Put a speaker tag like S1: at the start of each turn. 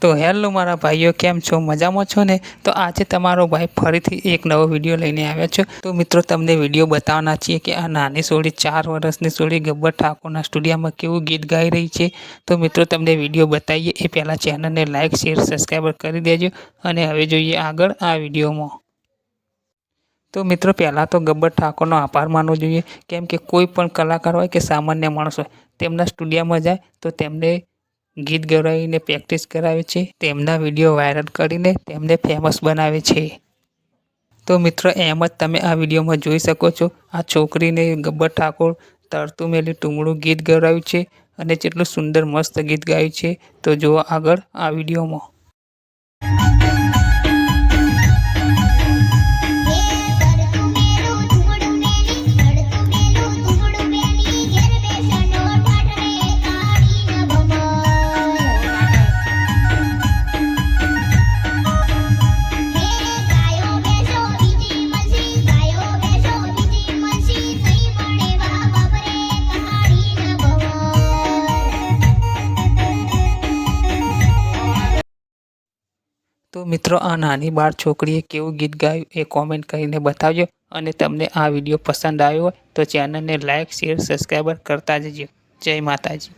S1: તો હેલો મારા ભાઈઓ, કેમ છો? મજામાં છો ને? તો આજે તમારો ભાઈ ફરીથી એક નવો વીડિયો લઈને આવ્યા છો. તો મિત્રો, તમને વીડિયો બતાવવાના છીએ કે આ નાની સોળી, ચાર વર્ષની સોળી ગબ્બર ઠાકોરના સ્ટુડિયોમાં કેવું ગીત ગાઈ રહી છે. તો મિત્રો, તમને વીડિયો બતાવીએ. એ પહેલાં ચેનલને લાઇક શેર, સબસ્ક્રાઈબર કરી દેજો અને હવે જોઈએ આગળ આ વિડીયોમાં. તો મિત્રો, પહેલાં તો ગબ્બર ઠાકોરનો આભાર માનવો જોઈએ. કેમ કે કોઈ પણ કલાકાર હોય કે સામાન્ય માણસ હોય, તેમના સ્ટુડિયોમાં જાય તો તેમને ગીત ગવડાવીને પ્રેક્ટિસ કરાવે છે, તેમના વીડિયો વાયરલ કરીને તેમને ફેમસ બનાવે છે. તો મિત્રો, એમ જ તમે આ વિડીયોમાં જોઈ શકો છો, આ છોકરીને ગબ્બર ઠાકોર તરતું મેલી ટુંગળું ગીત ગવડાવ્યું છે અને જેટલું સુંદર મસ્ત ગીત ગાયું છે. તો જુઓ આગળ આ વિડીયોમાં. તો મિત્રો, આ નાની બાળ છોકરીએ કેવું ગીત ગાયું એ કોમેન્ટ કરીને બતાવજો અને તમને આ વીડિયો પસંદ આવ્યો હોય તો ચેનલને લાઇક શેર સબસ્ક્રાઈબર કરતા જજો. જય માતાજી.